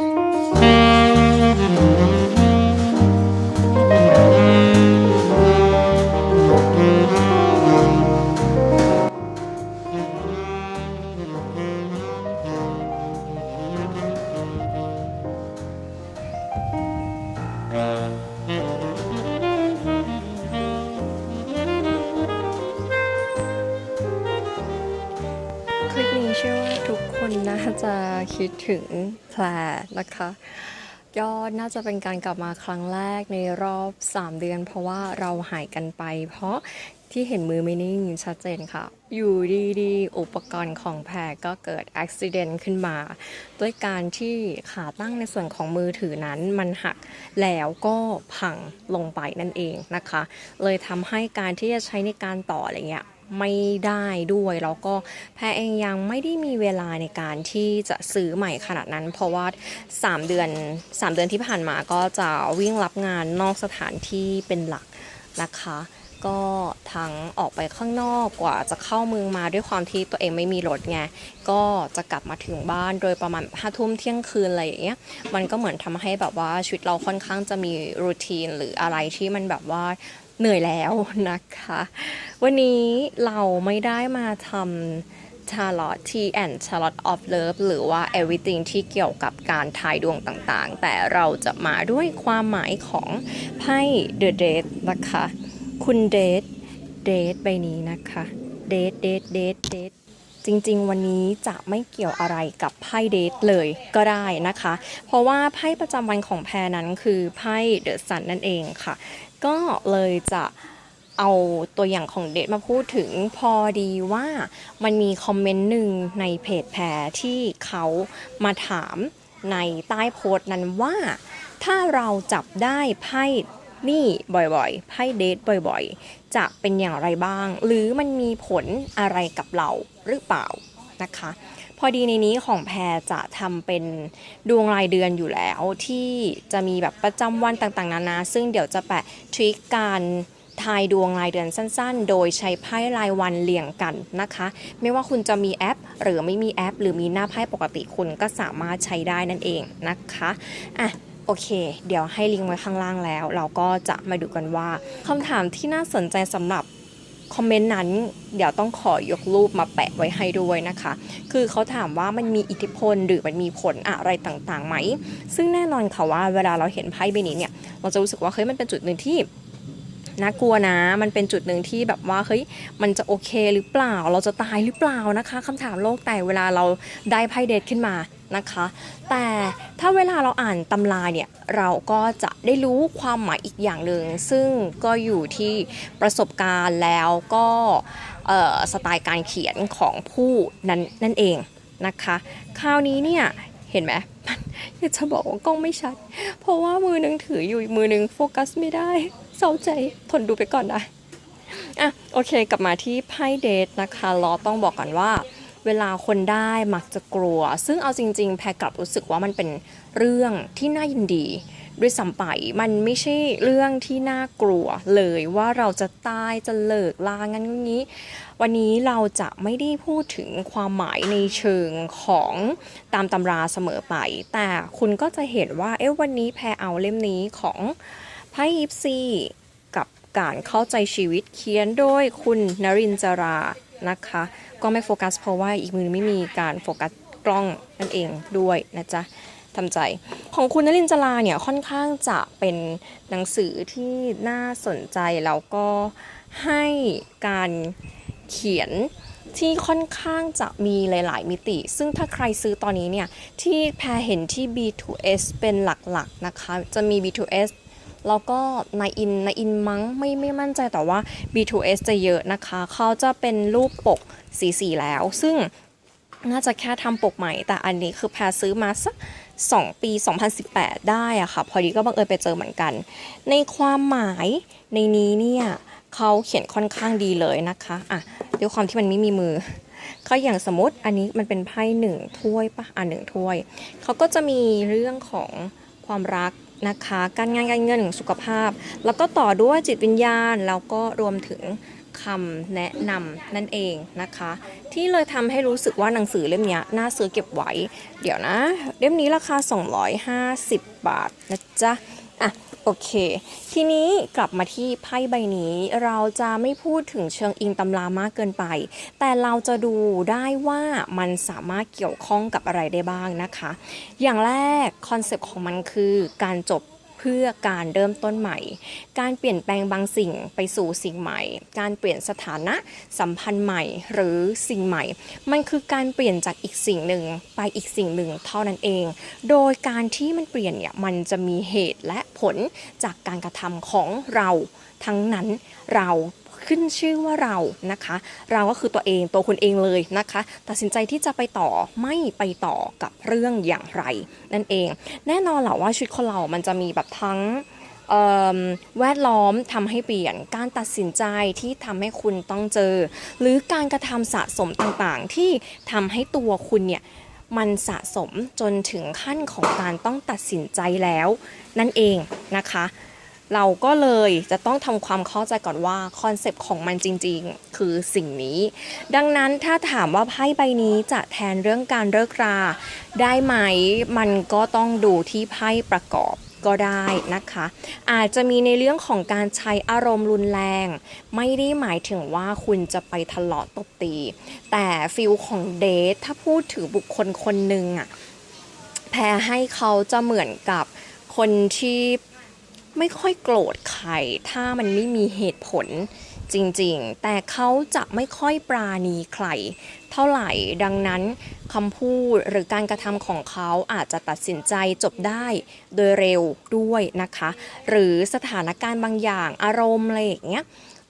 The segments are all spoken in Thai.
คลิปนี้เชื่อว่าทุกคนน่าจะคิดถึง รนะคะก็น่าจะเป็นการกลับมาครั้งแรกในรอบ 3 เดือน เพราะว่าเราหายกันไป เพราะที่เห็นมือไม่นิ่งชัดเจนค่ะ อยู่ดีๆ อุปกรณ์ของแพรก็เกิดอุบิเหตุขึ้นมา ด้วยการที่ขาตั้งในส่วนของมือถือนั้นมันหักแล้วก็พังลงไปนั่นเองนะคะ เลยทำให้การที่จะใช้ในการต่ออะไรเงี้ย ไม่ได้ด้วยแล้วก็แพรเองยังไม่ได้มีเวลาในการที่จะซื้อใหม่ขนาดนั้น เพราะว่า 3 เดือน 3 เดือนที่ผ่านมาก็จะวิ่งรับงานนอกสถานที่เป็นหลักนะคะก็ทั้งออกไปข้างนอกกว่าจะเข้าเมืองมาด้วยความที่ตัวเองไม่มีรถไง ก็จะกลับมาถึงบ้านโดยประมาณห้าทุ่มเที่ยงคืนอะไรอย่างเงี้ย มันก็เหมือนทำให้แบบว่าชีวิตเราค่อนข้างจะมีรูทีนหรืออะไรที่มันแบบว่า เหนื่อยแล้วนะคะ วันนี้เราไม่ได้มาทำ Tarot T and Tarot of Love หรือว่า everything ที่เกี่ยวกับการทายดวงต่างๆ แต่เราจะมาด้วยความหมายของไพ่ The Date นะคะ คุณเดทเดทใบนี้นะคะเดทเดทเดทเดทจริงๆ วันนี้จะไม่เกี่ยวอะไรกับไพ่เดทเลยก็ได้นะคะ เพราะว่าไพ่ประจำวันของแพรนั้นคือไพ่เดอะซันนั่นเองค่ะ ก็เลยจะเอาตัวอย่างของเดทมาพูดถึงพอดีว่ามันมีคอมเมนต์หนึ่งในเพจแพรที่เขามาถามในใต้โพสต์นั้นว่า ถ้าเราจับได้ไพ่นี่บ่อยๆ ไพ่เดทบ่อยๆ จะเป็นอย่างไรบ้าง หรือมันมีผลอะไรกับเราหรือเปล่านะคะ พอดีในนี้ของแพรจะทำเป็นดวงรายเดือนอยู่แล้วที่จะมีแบบประจำวันต่างๆนานาซึ่งเดี๋ยวจะแปะทริคการทายดวงรายเดือนสั้นๆ โดยใช้ไพ่รายวันเรียงกันนะคะ ไม่ว่าคุณจะมีแอป หรือไม่มีแอป หรือมีหน้าไพ่ปกติคุณก็สามารถใช้ได้นั่นเองนะคะอะโอเค เดี๋ยวให้ลิงก์ไว้ข้างล่างแล้ว เราก็จะมาดูกันว่าคำถามที่น่าสนใจสำหรับ คอมเมนต์นั้นเดี๋ยวต้องขอยกรูปมาแปะไว้ให้ด้วยนะคะ คือเขาถามว่ามันมีอิทธิพลหรือมันมีผลอะไรต่างๆไหม ซึ่งแน่นอนค่ะว่าเวลาเราเห็นไพ่ใบนี้เนี่ย เราจะรู้สึกว่าเฮ้ยมันเป็นจุดหนึ่งที่ น่ากลัวนะ มันเป็นจุดหนึ่งที่แบบว่าเฮ้ยมันจะโอเคหรือเปล่า เราจะตายหรือเปล่านะคะคำถามโลกแต่เวลาเราได้ไพ่เดทขึ้นมานะคะ แต่ถ้าเวลาเราอ่านตำราเนี่ยเราก็จะได้รู้ความหมายอีกอย่างหนึ่งซึ่งก็อยู่ที่ประสบการณ์แล้วก็สไตล์การเขียนของผู้นั้นนั่นเองนะคะคราวนี้เนี่ยเห็นไหมมันอยากจะบอกว่ากล้องไม่ชัด เพราะว่ามือหนึงถืออยู่มือหนึงโฟกัสไม่ได้ เศร้าใจทนดูไปก่อนนะอะโอเค กลับมาที่ไพ่เดทนะคะลอต้องบอกก่อนว่า เวลาคนได้มักจะกลัว ซึ่งเอาจริง ๆ แพรกลับรู้สึกว่ามันเป็นเรื่องที่น่ายินดี ด้วยซ้ำไปมันไม่ใช่เรื่องที่น่ากลัวเลยว่าเราจะตายจะเลิกลางั้นงี้ วันนี้เราจะไม่ได้พูดถึงความหมายในเชิงของตามตำราเสมอไป แต่คุณก็จะเห็นว่าเอ๊ะวันนี้แพรเอาเล่มนี้ของ ไพ่ยิปซีกับการเข้าใจชีวิตเขียนโดยคุณนรินทรานะคะ ก็ไม่โฟกัสเพราะว่าอีกมือไม่มีการโฟกัสกล้องนั่นเองด้วยนะจ๊ะทำใจ ของคุณนรินทราเนี่ยค่อนข้างจะเป็นหนังสือที่น่าสนใจแล้วก็ให้การเขียนที่ค่อนข้างจะมีหลาย ๆ มิติ ซึ่งถ้าใครซื้อตอนนี้เนี่ย ที่แพรเห็นที่ B2S เป็นหลัก ๆ นะคะ จะมี B2S แล้วก็นายอินนายอินมั้งไม่ไม่มั่นใจแต่ว่า B2S จะเยอะนะคะ เขาจะเป็นรูปปกสีสีแล้ว ซึ่งน่าจะแค่ทำปกใหม่ แต่อันนี้คือแพรซื้อมาสัก2 ปี 2018 ได้อะค่ะ พอดีก็บังเอิญไปเจอเหมือนกัน ในความหมายในนี้เนี่ยเขาเขียนค่อนข้างดีเลยนะคะอะด้วยความที่มันไม่มีมือก็อย่างสมมติอันนี้มันเป็นไพ่หนึ่งถ้วยปะอะหนึ่งถ้วยเขาก็จะมีเรื่องของความรัก นะคะ การงานการเงินสุขภาพ แล้วก็ต่อด้วยจิตวิญญาณแล้วก็รวมถึงคำแนะนำนั่นเองนะคะ ที่เลยทำให้รู้สึกว่าหนังสือเล่มนี้น่าซื้อเก็บไว้ เดี๋ยวนะ เล่มนี้ราคา 250 บาทนะจ๊ะอะ โอเค ทีนี้กลับมาที่ไพ่ใบนี้เราจะไม่พูดถึงเชิงอิงตำรามากเกินไป แต่เราจะดูได้ว่ามันสามารถเกี่ยวข้องกับอะไรได้บ้างนะคะ อย่างแรกคอนเซปต์ของมันคือการจบ เพื่อการเริ่มต้นใหม่ การเปลี่ยนแปลงบางสิ่งไปสู่สิ่งใหม่ การเปลี่ยนสถานะสัมพันธ์ใหม่หรือสิ่งใหม่ มันคือการเปลี่ยนจากอีกสิ่งหนึ่งไปอีกสิ่งหนึ่งเท่านั้นเอง โดยการที่มันเปลี่ยนเนี่ยมันจะมีเหตุและผลจากการกระทำของเรา ทั้งนั้นเรา ขึ้นชื่อว่าเรานะคะ เราก็คือตัวเองตัวคุณเองเลยนะคะ ตัดสินใจที่จะไปต่อไม่ไปต่อกับเรื่องอย่างไร นั่นเอง แน่นอนแหละว่าชีวิตคนเรา มันจะมีแบบทั้งแวดล้อมทำให้เปลี่ยนการตัดสินใจที่ทำให้คุณต้องเจอ หรือการกระทำสะสมต่างๆ ที่ทำให้ตัวคุณเนี่ยมันสะสมจนถึงขั้นของการต้องตัดสินใจแล้ว นั่นเองนะคะ เราก็เลยจะต้องทำความเข้าใจก่อนว่าคอนเซปต์ของมันจริงๆ คือสิ่งนี้ ดังนั้นถ้าถามว่าไพ่ใบนี้จะแทนเรื่องการเลิกรา ได้ไหมมันก็ต้องดูที่ไพ่ประกอบก็ได้นะคะ อาจจะมีในเรื่องของการใช้อารมณ์รุนแรง ไม่ได้หมายถึงว่าคุณจะไปทะเลาะตบตี แต่ฟิลของเดทถ้าพูดถึงบุคคลคนหนึ่งอะแพ้ให้เขาจะเหมือนกับคนที่ ไม่ค่อยโกรธใครถ้ามันไม่มีเหตุผลจริงๆ แต่เขาจะไม่ค่อยปราณีใครเท่าไหร่ ดังนั้นคำพูดหรือการกระทำของเขาอาจจะตัดสินใจจบได้โดยเร็วด้วยนะคะ หรือสถานการณ์บางอย่างอารมณ์อะไรอย่างเงี้ย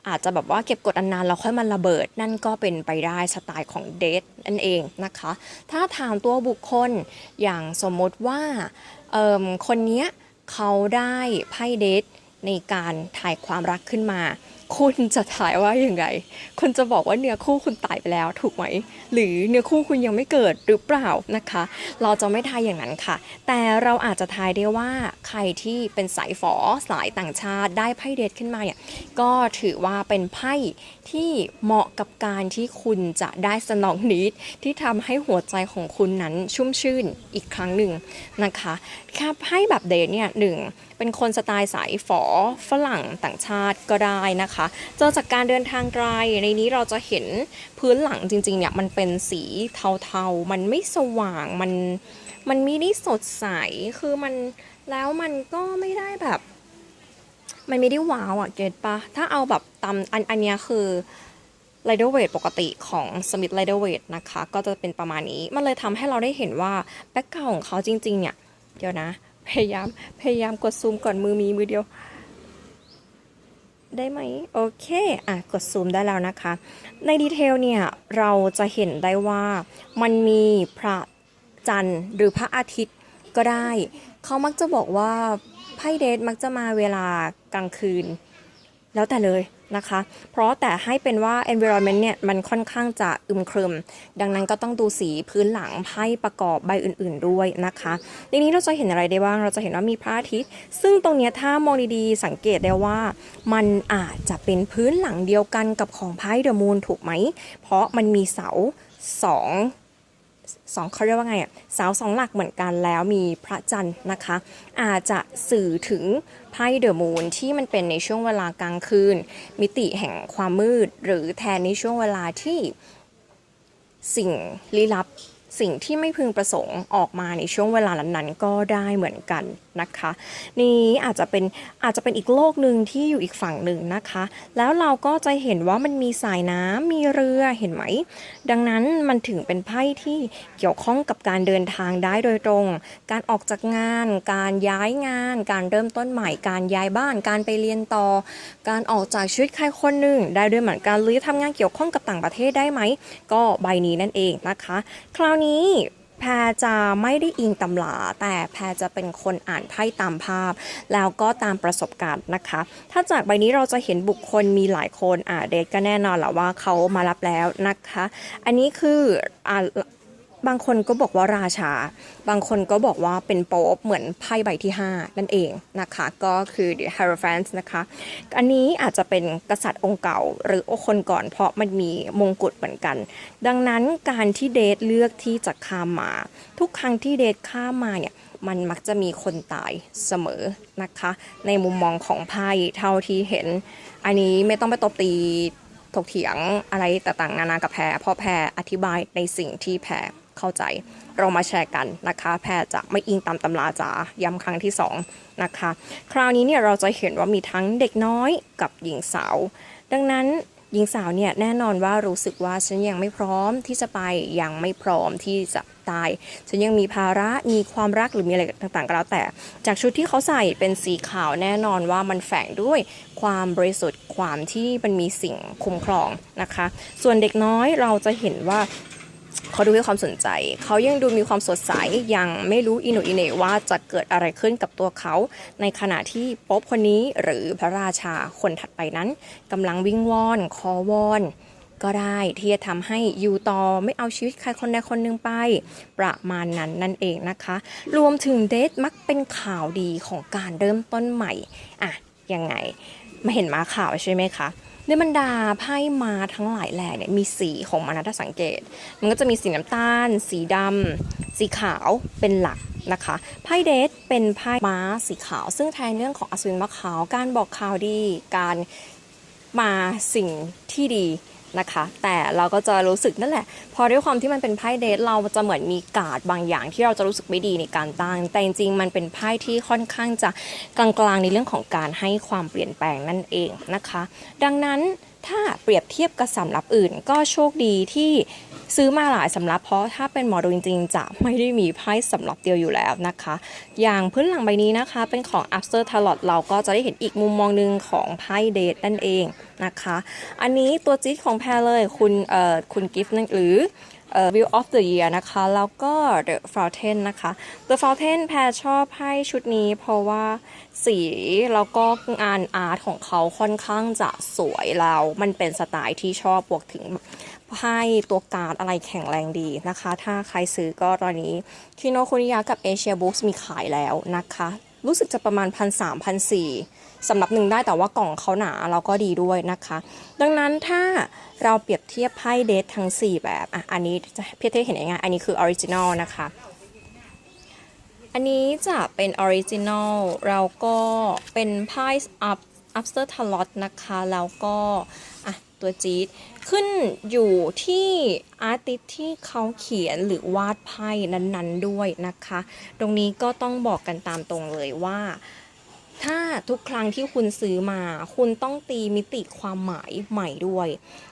อาจจะแบบว่าเก็บกดอันนานแล้วค่อยมาระเบิด นั่นก็เป็นไปได้สไตล์ของเดทนั่นเองนะคะ ถ้าถามตัวบุคคลอย่างสมมติว่าคนเนี้ย เขาได้ไพ่เดทในการถ่ายความรักขึ้นมา คุณจะถ่ายว่าอย่างไรคุณจะบอกว่าเนื้อคู่คุณตายไปแล้วถูกไหม หรือเนื้อคู่คุณยังไม่เกิดหรือเปล่านะคะ เราจะไม่ทายอย่างนั้นค่ะ แต่เราอาจจะทายได้ว่าใครที่เป็นสายฝอสายต่างชาติได้ไพ่เดทขึ้นมาเนี่ยก็ถือว่าเป็นไพ่ ที่เหมาะกับการที่คุณจะได้สนองนิดที่ทำให้หัวใจของคุณนั้นชุ่มชื่นอีกครั้งหนึ่งนะคะแค่ไพ่แบบเดทเนี่ยหนึ่งเป็นคนสไตล์สายฝอฝรั่งต่างชาติก็ได้นะคะเจอจากการเดินทางไกลในนี้เราจะเห็นพื้นหลังจริงๆเนี่ยมันเป็นสีเทาๆ มันไม่สว่างมันมันไม่ได้สดใสคือมันแล้วมันก็ไม่ได้แบบ มันไม่ได้ว้าวอะเก็ตปะถ้าเอาแบบตามอันอันนี้คือไรเดอร์เวทปกติของสมิธไรเดอร์เวทนะคะ ก็จะเป็นประมาณนี้ มันเลยทำให้เราได้เห็นว่าแบ็คกราวของเขาจริง ๆ เนี่ย เดี๋ยวนะ พยายามพยายามกดซูมก่อนมือมีมือเดียว ได้ไหม โอเค อะ กดซูมได้แล้วนะคะ ในดีเทลเนี่ย เราจะเห็นได้ว่ามันมีพระจันทร์หรือพระอาทิตย์ก็ได้ เขามักจะบอกว่า ไพ่เดทมักจะมาเวลากลางคืน แล้วแต่เลยนะคะ เพราะแต่ให้เป็นว่า environment เนี่ยมันค่อนข้างจะอึมครึม ดังนั้นก็ต้องดูสีพื้นหลังไพ่ประกอบใบอื่นๆด้วยนะคะทีนี้เราจะเห็นอะไรได้บ้าง เราจะเห็นว่ามีพระอาทิตย์ ซึ่งตรงเนี้ยถ้ามองดีๆ สังเกตได้ว่า มันอาจจะเป็นพื้นหลังเดียวกันกับของไพ่เดอะมูนถูกไหม เพราะมันมีเสาสอง สองเขาเรียกว่าไงอะเสาสองหลักเหมือนกันแล้วมีพระจันทร์นะคะ อาจจะสื่อถึงไพ่เดอะมูนที่มันเป็นในช่วงเวลากลางคืน มิติแห่งความมืด หรือแทนในช่วงเวลาที่สิ่งลี้ลับสิ่งที่ไม่พึงประสงค์ออกมาในช่วงเวลานั้นๆก็ได้เหมือนกันนะคะ นี่อาจจะเป็นอาจจะเป็นอีกโลกหนึ่งที่อยู่อีกฝั่งหนึ่งนะคะ แล้วเราก็จะเห็นว่ามันมีสายน้ำมีเรือเห็นไหม ดังนั้นมันถึงเป็นไพ่ที่เกี่ยวข้องกับการเดินทางได้โดยตรง การออกจากงาน การย้ายงาน การเริ่มต้นใหม่ การย้ายบ้าน การไปเรียนต่อ การออกจากชีวิตใครคนหนึ่งได้ด้วยเหมือนกันหรือทำงานเกี่ยวข้องกับต่างประเทศได้ไหม ก็ใบนี้นั่นเองนะคะ คราวนี้ แพรจะไม่ได้อิงตำราแต่แพรจะเป็นคนอ่านไพ่ตามภาพ แล้วก็ตามประสบการณ์นะคะ ถ้าจากใบนี้เราจะเห็นบุคคลมีหลายคนอ่าเดทก็แน่นอนแหละว่าเขามารับแล้วนะคะ อันนี้คืออ่า บางคนก็บอกว่าราชา บางคนก็บอกว่าเป็นโป๊ปเหมือนไพ่ใบที่ 5 นั่นเองนะคะ ก็คือ The Hierophant นะคะ อันนี้อาจจะเป็นกษัตริย์องค์เก่าหรือคนก่อนเพราะมันมีมงกุฎเหมือนกัน ดังนั้นการที่เดทเลือกที่จะข้ามมา ทุกครั้งที่เดทข้ามมาเนี่ยมันมักจะมีคนตายเสมอนะคะ ในมุมมองของไพ่เท่าที่เห็น อันนี้ไม่ต้องไปตบตีถกเถียงอะไรต่างๆ นานากับแพรเพราะแพรอธิบายในสิ่งที่แพร เข้าใจ เรามาแชร์กันนะคะ แพรจะไม่อิงตามตำราจ๋าย้ำครั้งที่สองนะคะ คราวนี้เนี่ยเราจะเห็นว่ามีทั้งเด็กน้อยกับหญิงสาว ดังนั้นหญิงสาวเนี่ยแน่นอนว่ารู้สึกว่าฉันยังไม่พร้อมที่จะไปยังไม่พร้อมที่จะตาย ฉันยังมีภาระมีความรักหรือมีอะไรต่างๆก็แล้วแต่ จากชุดที่เขาใส่เป็นสีขาวแน่นอนว่ามันแฝงด้วยความบริสุทธิ์ความที่มันมีสิ่งคุ้มครองนะคะ ส่วนเด็กน้อยเราจะเห็นว่า เขาดูให้ความสนใจ เขายังดูมีความสดใส ยังไม่รู้อินโนอินเนว่าจะเกิดอะไรขึ้นกับตัวเขา ในขณะที่ป๊อบคนนี้หรือพระราชาคนถัดไปนั้นกำลังวิ่งวอน คอวอน ก็ได้ที่จะทำให้อยู่ต่อไม่เอาชีวิตใครคนใดคนหนึ่งไป ประมาณนั้นนั่นเองนะคะ รวมถึงเดทมักเป็นข่าวดีของการเริ่มต้นใหม่ อะ ยังไง มาเห็นมาข่าวใช่ไหมคะ ในบรรดาไพ่มาทั้งหลายแหล่เนี่ยมีสีของมันนะถ้าสังเกต มันก็จะมีสีน้ำตาล สีดำสีขาวเป็นหลักนะคะไพ่เดทเป็นไพ่ม้าสีขาว ซึ่งแทนเรื่องของอสุรินม้าขาว การบอกข่าวดี การมาสิ่งที่ดี นะคะ แต่เราก็จะรู้สึกนั่นแหละ พอด้วยความที่มันเป็นไพ่เดทเราจะเหมือนมีการ์ดบางอย่างที่เราจะรู้สึกไม่ดีในการตั้ง แต่จริงๆมันเป็นไพ่ที่ค่อนข้างจะกลางๆในเรื่องของการให้ความเปลี่ยนแปลงนั่นเองนะคะ ดังนั้น ถ้าเปรียบเทียบกับสำรับอื่น ก็โชคดีที่ซื้อมาหลายสำรับเพราะถ้าเป็นหมอดูจริงๆ จะไม่ได้มีไพ่สำรับเดียวอยู่แล้วนะคะ อย่างพื้นหลังใบนี้นะคะ เป็นของ After Tarot เราก็จะได้เห็นอีกมุมมองหนึ่งของไพ่เดทนั่นเองนะคะ อันนี้ตัวจี๊ดของแพรเลยคุณเอ่อคุณกิฟต์นั่นหรือ View of the Year นะคะ แล้วก็ The Fountain นะคะ The Fountain แพรชอบไพ่ชุดนี้เพราะว่าสีแล้วก็งานอาร์ตของเขาค่อนข้างจะสวยแล้ว มันเป็นสไตล์ที่ชอบบวกถึงไพ่ตัวการ์ดอะไรแข็งแรงดีนะคะ ถ้าใครซื้อก็ตอนนี้คิโนคุนิยะกับ Asia Books มีขายแล้วนะคะ รู้สึกจะประมาณพันสามพันสี่สำหรับหนึ่งได้แต่ว่ากล่องเขาหนาเราก็ดีด้วยนะคะ ดังนั้นถ้าเราเปรียบเทียบไพ่เดททั้ง 4 แบบอะอันนี้จะเพียเทียเห็นง่ายอันนี้คือออริจินอลนะคะ อันนี้จะเป็นออริจินอลเราก็เป็นไพ่ up after tarot นะคะ แล้วก็ ตัวจี๊ดขึ้นอยู่ที่อาร์ติสที่เขาเขียนหรือวาดไพ่นั้นๆด้วยนะคะ ตรงนี้ก็ต้องบอกกันตามตรงเลยว่า ถ้าทุกครั้งที่คุณซื้อมา คุณต้องตีมิติความหมายใหม่ด้วย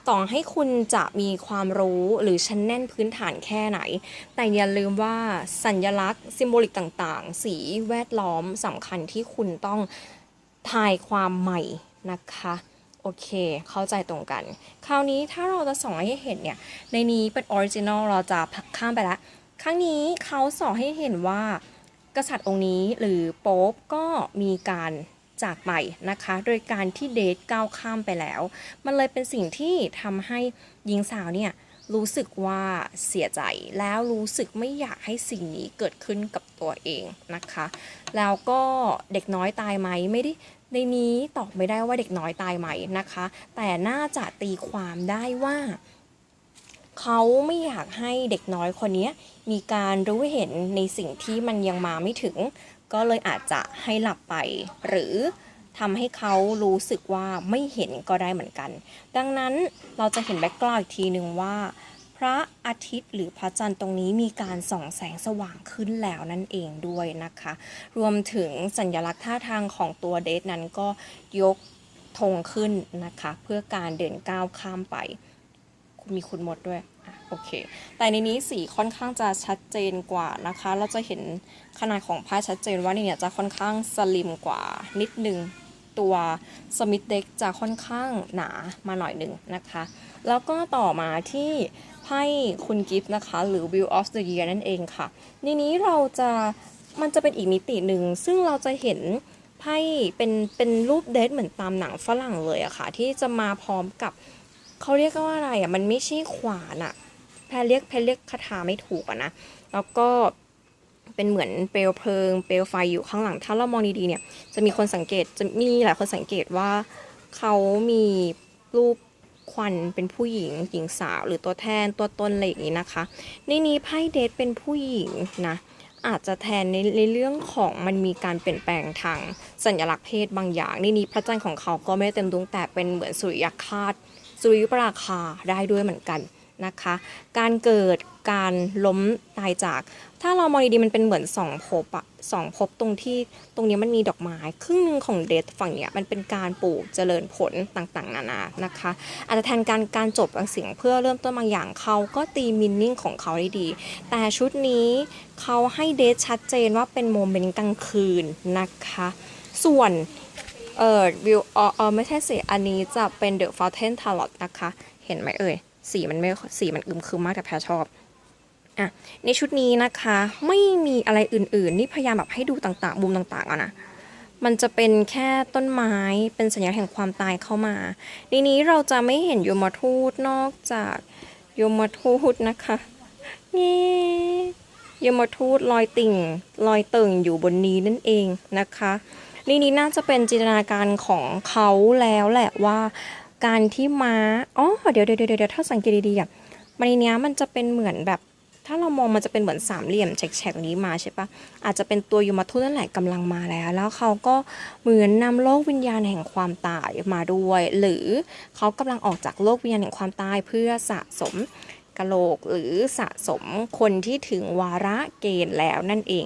ต่อให้คุณจะมีความรู้หรือชั้นแน่นพื้นฐานแค่ไหน แต่อย่าลืมว่าสัญญลักษณ์ซิมโบลิกต่างๆ สีแวดล้อมสำคัญที่คุณต้องทายความใหม่นะคะ โอเค เข้าใจตรงกัน คราวนี้ถ้าเราจะส่องให้เห็นเนี่ย ในนี้เป็นออริจินอลเราจะข้ามไปละครั้งนี้เขาสอนให้เห็นว่า กษัตริย์องค์นี้หรือโป๊ปก็มีการจากไปนะคะ โดยการที่เดทก้าวข้ามไปแล้ว มันเลยเป็นสิ่งที่ทำให้หญิงสาวเนี่ยรู้สึกว่าเสียใจแล้วรู้สึกไม่อยากให้สิ่งนี้เกิดขึ้นกับตัวเองนะคะ แล้วก็เด็กน้อยตายไหมไม่ได้ ในนี้ตอบไม่ได้ว่าเด็กน้อยตายไหมนะคะ แต่น่าจะตีความได้ว่าเขาไม่อยากให้เด็กน้อยคนนี้มีการรู้เห็นในสิ่งที่มันยังมาไม่ถึง ก็เลยอาจจะให้หลับไป หรือทำให้เขารู้สึกว่าไม่เห็นก็ได้เหมือนกัน ดังนั้นเราจะเห็นแบ็กกราวด์อีกทีหนึ่งว่า พระอาทิตย์หรือพระจันทร์ตรงนี้มีการส่องแสงสว่างขึ้นแล้วนั่นเองด้วยนะคะ รวมถึงสัญลักษณ์ท่าทางของตัวเดทนั้นก็ยกธงขึ้นนะคะ เพื่อการเดินก้าวข้ามไป มีคุณมดด้วยโอเค แต่ในนี้สีค่อนข้างจะชัดเจนกว่านะคะ เราจะเห็นขนาดของผ้าชัดเจนว่าเนี่ยจะค่อนข้างสลิมกว่านิดนึง ตัวสมิธเด็กจะค่อนข้างหนามาหน่อยหนึ่งนะคะ แล้วก็ต่อมาที่ ไพ่คุณกิฟต์นะคะ หรือ View of the Year นั่นเองค่ะ ในนี้เราจะมันจะเป็นอีกมิติหนึ่ง ซึ่งเราจะเห็นไพ่เป็นเป็นรูปเดทเหมือนตามหนังฝรั่งเลยอะค่ะ ที่จะมาพร้อมกับเขาเรียกว่าอะไรอะมันไม่ใช่ขวานอะแพรเรียกแพรเรียกคาถาไม่ถูกอะนะ แล้วก็เป็นเหมือนเปลวเพลิง เปลวไฟอยู่ข้างหลัง ถ้าเรามองดีๆเนี่ย จะมีคนสังเกต จะมีหลายคนสังเกตว่าเขามีรูป ควันเป็นผู้หญิงหญิงสาวหรือตัวแทนตัวตนอะไรอย่างนี้นะคะ ในนี้ไพ่เดทเป็นผู้หญิงนะอาจจะแทนในในเรื่องของมันมีการเปลี่ยนแปลงทางสัญลักษณ์เพศบางอย่าง ในนี้พระจันทร์ของเขาก็ไม่ได้เต็มดวงแต่เป็นเหมือนสุริยคาตสุริยุปราคาได้ด้วยเหมือนกัน นะคะ การเกิดการล้มตายจาก ถ้าเรามองดีๆมันเป็นเหมือนสองภพอะสองภพตรงที่ตรงนี้มันมีดอกไม้ ครึ่งหนึงของเดทฝั่งเนี้ยมันเป็นการปลูกเจริญผลต่างๆ นานานะคะ อาจจะแทนการการจบบางสิ่งเพื่อเริ่มต้นบางอย่างเขาก็ตีมินนิ่งของเขาได้ดี แต่ชุดนี้เขาให้เดทชัดเจนว่าเป็นโมเมนต์กลางคืนนะคะ ส่วนเออวิวเออเอไม่ใช่สิอันนี้จะเป็น The Fountain Tarot นะคะ เห็นไหมเอ่ย สีมันไม่สีมันอึมครึมมากแต่แพรชอบอะในชุดนี้นะคะไม่มีอะไรอื่นๆ นี่พยายามแบบให้ดูต่างๆ มุมต่างๆอะนะมันจะเป็นแค่ต้นไม้เป็นสัญลักษณ์แห่งความตายเข้ามาในนี้เราจะไม่เห็นโยมทูตนอกจากโยมทูตนะคะนี่ยมทูตลอยติ่งลอยเติ่งอยู่บนนี้นั่นเองนะคะ นี่นี่น่าจะเป็นจินตนาการของเขาแล้วแหละว่า การที่ม้าอ๋อเดี๋ยวเดี๋ยวเดี๋ยวเดี๋ยวถ้าสังเกตดีๆอะมันในนี้มันจะเป็นเหมือนแบบ ถ้าเรามองมันจะเป็นเหมือนสามเหลี่ยมแฉกๆนี้มาใช่ปะอาจจะเป็นตัวยูมาทูตนั่นแหละกำลังมาแล้ว แล้วเขาก็เหมือนนำโลกวิญญาณแห่งความตายมาด้วย หรือเขากำลังออกจากโลกวิญญาณแห่งความตายเพื่อสะสมกะโหลกหรือสะสมคนที่ถึงวาระเกณฑ์แล้วนั่นเอง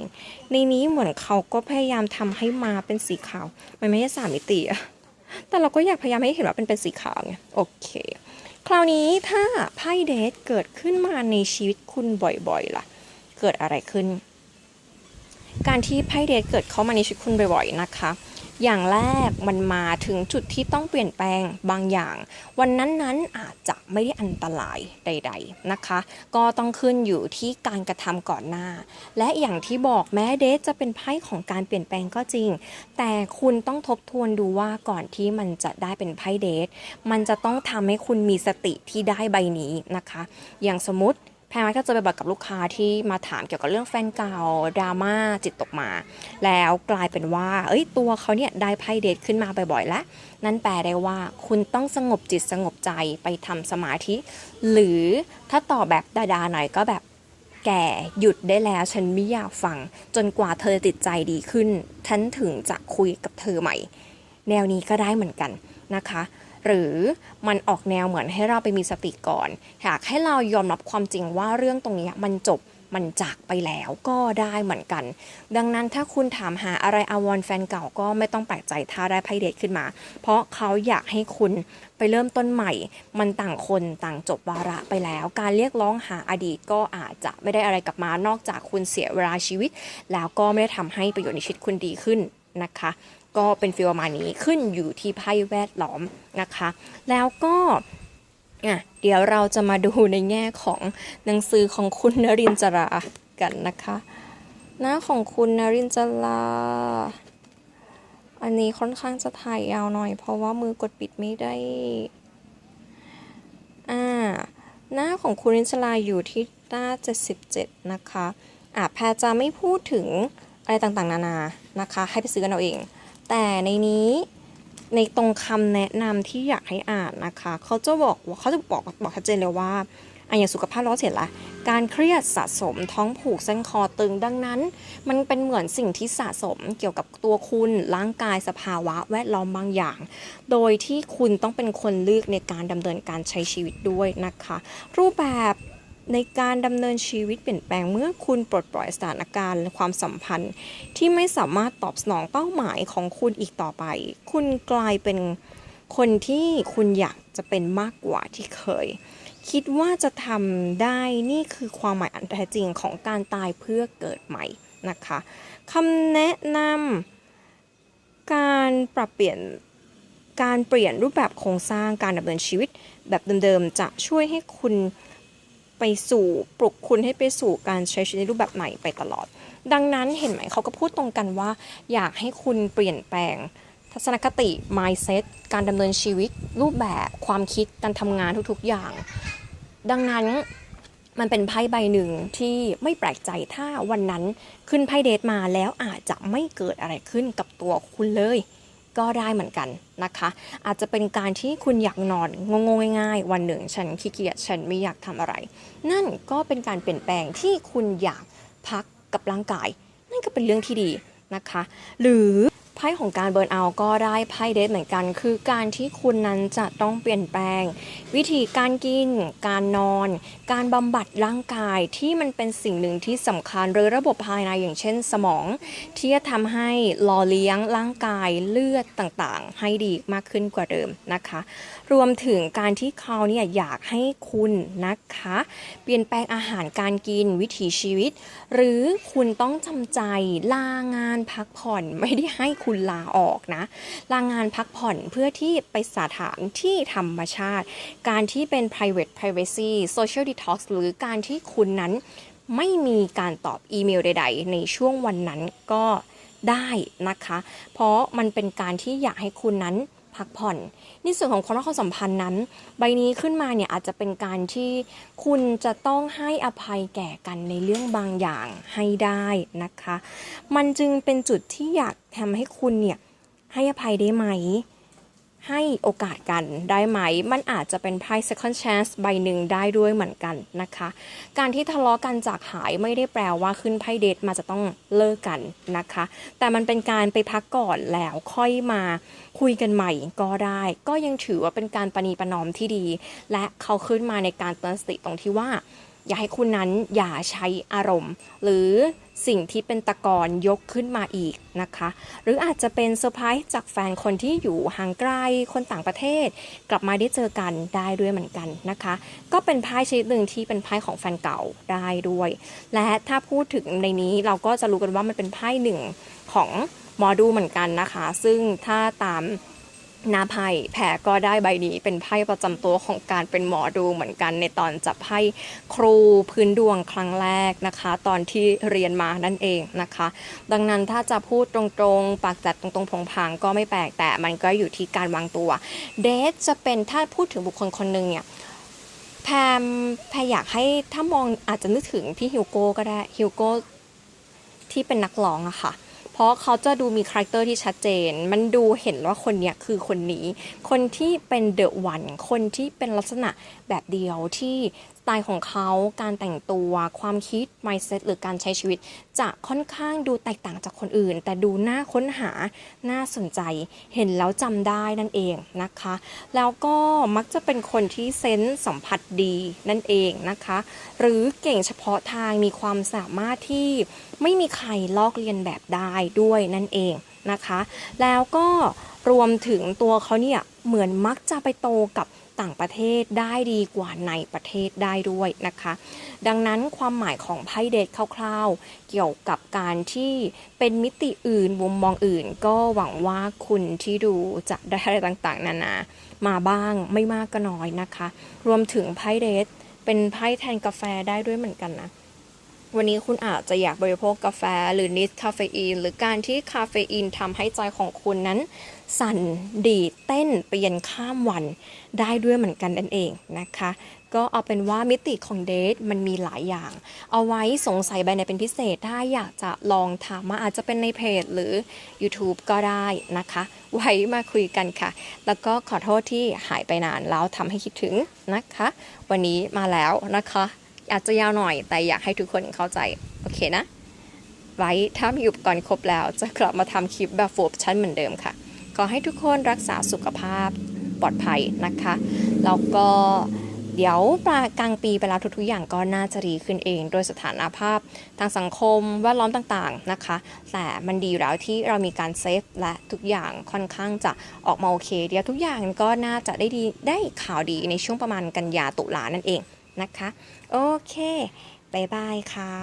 ในนี้เหมือนเขาก็พยายามทำให้มาเป็นสีขาว มันไม่ใช่สามมิติอะ แต่เราก็อยากพยายามให้เห็นว่าเป็นเป็นสีขาวไงโอเค คราวนี้ถ้าไพ่เดทเกิดขึ้นมาในชีวิตคุณบ่อยๆล่ะ เกิดอะไรขึ้น การที่ไพ่เดทเกิดเข้ามาในชีวิตคุณบ่อยๆนะคะ อย่างแรกมันมาถึงจุดที่ต้องเปลี่ยนแปลงบางอย่าง วันนั้นๆอาจจะไม่ได้อันตรายใด ๆนะคะ ก็ต้องขึ้นอยู่ที่การกระทำก่อนหน้า และอย่างที่บอกแม้เดทจะเป็นไพ่ของการเปลี่ยนแปลงก็จริง แต่คุณต้องทบทวนดูว่าก่อนที่มันจะได้เป็นไพ่เดทมันจะต้องทำให้คุณมีสติที่ได้ใบนี้นะคะ อย่างสมมติ แพรมักจะเจอบ่อยๆกับลูกค้าที่มาถามเกี่ยวกับเรื่องแฟนเก่าดราม่าจิตตกมา แล้วกลายเป็นว่า เอ้ยตัวเขาเนี่ยได้ไพ่เดทขึ้นมาบ่อยๆแล้วนั่นแปลได้ว่าคุณต้องสงบจิตสงบใจไปทำสมาธิ หรือถ้าตอบแบบดาๆหน่อยก็แบบแก่หยุดได้แล้วฉันไม่อยากฟัง จนกว่าเธอติดใจดีขึ้นฉันถึงจะคุยกับเธอใหม่ แนวนี้ก็ได้เหมือนกันนะคะ หรือมันออกแนวเหมือนให้เราไปมีสติก่อนอยากให้เรายอมรับความจริงว่าเรื่องตรงนี้มันจบมันจากไปแล้วก็ได้เหมือนกัน ดังนั้นถ้าคุณถามหาอะไรอาวรแฟนเก่าก็ไม่ต้องแปลกใจถ้าได้ไพ่เดทขึ้นมา เพราะเขาอยากให้คุณไปเริ่มต้นใหม่ มันต่างคนต่างจบวาระไปแล้ว การเรียกร้องหาอดีตก็อาจจะไม่ได้อะไรกลับมานอกจากคุณเสียเวลาชีวิต แล้วก็ไม่ได้ทำให้ประโยชน์ในชีวิตคุณดีขึ้นนะคะ ก็เป็นฟีลประมาณนี้ขึ้นอยู่ที่ไพ่แวดล้อมนะคะ แล้วก็อะเดี๋ยวเราจะมาดูในแง่ของหนังสือของคุณนรินทรากันนะคะหน้าของคุณนรินทราอันนี้ค่อนข้างจะถ่ายยาวหน่อย เพราะว่ามือกดปิดไม่ได้ อ่า หน้าของคุณนิชลาอยู่ที่หน้า 77 นะคะ อะแพรจะไม่พูดถึงอะไรต่างๆ นานา นะคะ ให้ไปซื้อกันเอาเอง แต่ในนี้ในตรงคำแนะนำที่อยากให้อ่านนะคะ เขาจะบอกว่าเขาจะบอกบอกชัดเจนเลยว่าอะอย่างสุขภาพเราเสร็จละการเครียดสะสมท้องผูกเส้นคอตึงดังนั้น มันเป็นเหมือนสิ่งที่สะสมเกี่ยวกับตัวคุณร่างกายสภาวะแวดล้อมบางอย่าง โดยที่คุณต้องเป็นคนเลือกในการดำเนินการใช้ชีวิตด้วยนะคะ รูปแบบ ในการดำเนินชีวิตเปลี่ยนแปลงเมื่อคุณปลดปล่อยสถานการณ์ ความสัมพันธ์ ที่ไม่สามารถตอบสนองเป้าหมายของคุณอีกต่อไป คุณกลายเป็นคนที่คุณอยากจะเป็นมากกว่าที่เคย คิดว่าจะทำได้นี่คือความหมายอันแท้จริงของการตายเพื่อเกิดใหม่นะคะคำแนะนำการปรับเปลี่ยนการเปลี่ยนรูปแบบโครงสร้างการดำเนินชีวิตแบบเดิมๆ จะช่วยให้คุณ ไปสู่ปลุกคุณให้ไปสู่การใช้ชีวิตในรูปแบบใหม่ไปตลอด ดังนั้นเห็นไหมเขาก็พูดตรงกันว่า อยากให้คุณเปลี่ยนแปลง ทัศนคติ mindset การดำเนินชีวิต รูปแบบความคิดการทำงานทุกๆอย่าง ดังนั้นมันเป็นไพ่ใบหนึ่งที่ไม่แปลกใจถ้าวันนั้นขึ้นไพ่เดทมาแล้วอาจจะไม่เกิดอะไรขึ้นกับตัวคุณเลย ก็ได้เหมือนกันนะคะ อาจจะเป็นการที่คุณอยากนอนงงๆง่ายๆ วันหนึ่งฉันขี้เกียจฉันไม่อยากทำอะไร นั่นก็เป็นการเปลี่ยนแปลงที่คุณอยากพักกับร่างกาย นั่นก็เป็นเรื่องที่ดีนะคะ หรือ พ่ของการเบิร์นเอาท์ก็ได้ไพ่เดทเหมือนกัน คือการที่คุณนั้นจะต้องเปลี่ยนแปลง วิธีการกิน การนอน การบำบัดร่างกายที่มันเป็นสิ่งหนึ่งที่สำคัญหรือระบบภายในอย่างเช่นสมอง ที่จะทำให้หล่อเลี้ยงร่างกายเลือดต่างๆ ให้ดีมากขึ้นกว่าเดิมนะคะรวมถึงการที่เขาเนี่ยอยากให้คุณนะคะ เปลี่ยนแปลงอาหารการกินวิถีชีวิต หรือคุณต้องจำใจลางานพักผ่อนไม่ได้ให้คุณลาออกนะลางานพักผ่อนเพื่อที่ไปสถานที่ธรรมชาติ การที่เป็น private privacy social detox หรือการที่คุณนั้นไม่มีการตอบอีเมลใด ๆ ในช่วงวันนั้นก็ได้นะคะ เพราะมันเป็นการที่อยากให้คุณนั้น พักผ่อนในส่วนของความรักความสัมพันธ์นั้น ใบนี้ขึ้นมาเนี่ยอาจจะเป็นการที่คุณจะต้องให้อภัยแก่กันในเรื่องบางอย่างให้ได้นะคะ มันจึงเป็นจุดที่อยากทำให้คุณเนี่ยให้อภัยได้ไหม ให้โอกาสกันได้ไหม มันอาจจะเป็นไพ่ second chance ใบหนึ่งได้ด้วยเหมือนกันนะคะ การที่ทะเลาะกันจากหายไม่ได้แปลว่าขึ้นไพ่เดทมาจะต้องเลิกกันนะคะ แต่มันเป็นการไปพักก่อนแล้วค่อยมาคุยกันใหม่ก็ได้ ก็ยังถือว่าเป็นการประนีประนอมที่ดี และเขาขึ้นมาในการเตือนสติตรงที่ว่า อย่าให้คุณนั้นอย่าใช้อารมณ์ หรือสิ่งที่เป็นตะกอนยกขึ้นมาอีกนะคะ หรืออาจจะเป็นเซอร์ไพรส์จากแฟนคนที่อยู่ห่างไกลคนต่างประเทศ กลับมาได้เจอกันได้ด้วยเหมือนกันนะคะ ก็เป็นไพ่ชนิดหนึ่งที่เป็นไพ่ของแฟนเก่าได้ด้วย และถ้าพูดถึงในนี้เราก็จะรู้กันว่ามันเป็นไพ่หนึ่งของมอดูเหมือนกันนะคะ ซึ่งถ้าตาม หน้าไพ่แผรก็ได้ใบนี้เป็นไพ่ประจำตัวของการเป็นหมอดูเหมือนกันในตอนจับไพ่ครูพื้นดวงครั้งแรกนะคะ ตอนที่เรียนมานั่นเองนะคะ ดังนั้นถ้าจะพูดตรงๆ ปากจัดตรงๆพงพางก็ไม่แปลกแต่มันก็อยู่ที่การวางตัว เดทจะเป็นถ้าพูดถึงบุคคลคนหนึ่งเนี่ยแพมแพรอยากให้ถ้ามองอาจจะนึกถึงพี่ฮิวโก้ก็ได้ฮิวโก้ที่เป็นนักร้องอะค่ะ เพราะเขาจะดูมีคาแรคเตอร์ที่ชัดเจน มันดูเห็นว่าคนเนี้ยคือคนนี้ คนที่เป็นเดอะวัน คนที่เป็นลักษณะแบบเดียวที่ ไตล์ของเขาการแต่งตัวความคิด mindset หรือการใช้ชีวิต จะค่อนข้างดูแตกต่างจากคนอื่น แต่ดูน่าค้นหาน่าสนใจ เห็นแล้วจำได้นั่นเองนะคะ แล้วก็มักจะเป็นคนที่เซนส์สัมผัสดีนั่นเองนะคะ หรือเก่งเฉพาะทางมีความสามารถที่ไม่มีใครลอกเลียนแบบได้ด้วยนั่นเองนะคะ แล้วก็รวมถึงตัวเขาเนี่ยเหมือนมักจะไปโตกับ ต่างประเทศได้ดีกว่าในประเทศได้ด้วยนะคะ ดังนั้นความหมายของไพ่เดทคร่าวๆ เกี่ยวกับการที่เป็นมิติอื่นมุมมองอื่น ก็หวังว่าคุณที่ดูจะได้อะไรต่างๆ นานามาบ้างไม่มากก็น้อยนะคะ รวมถึงไพ่เดทเป็นไพ่แทนกาแฟได้ด้วยเหมือนกันนะวันนี้คุณอาจจะอยากบริโภคกาแฟหรือนิดคาเฟอีน หรือการที่คาเฟอีนทำให้ใจของคุณนั้น สั่นดีดเต้นเปลี่ยนข้ามวันได้ด้วยเหมือนกันนั่นเองนะคะ ก็เอาเป็นว่ามิติของเดทมันมีหลายอย่าง เอาไว้สงสัยใบไหนเป็นพิเศษถ้าอยากจะลองถามมาอาจจะเป็นในเพจหรือ YouTube ก็ได้นะคะ ไว้มาคุยกันค่ะ แล้วก็ขอโทษที่หายไปนานแล้วทำให้คิดถึงนะคะ วันนี้มาแล้วนะคะอาจจะยาวหน่อยแต่อยากให้ทุกคนเข้าใจ โอเคนะ ไว้ถ้ามีอุปกรณ์ครบแล้วจะกลับมาทำคลิปแบบฟูชั่นเหมือนเดิมค่ะ ขอให้ทุกคนรักษาสุขภาพปลอดภัยนะคะ แล้วก็เดี๋ยวปลากลางปีไปแล้วทุกๆอย่างก็น่าจะดีขึ้นเอง โดยสถานภาพทางสังคมแวดล้อมต่างๆนะคะ แต่มันดีอยู่แล้วที่เรามีการเซฟและทุกอย่างค่อนข้างจะออกมาโอเค เดี๋ยวทุกอย่างก็น่าจะได้ดีได้ข่าวดีในช่วงประมาณกันยาตุลานั่นเองนะคะ โอเคบายบายค่ะ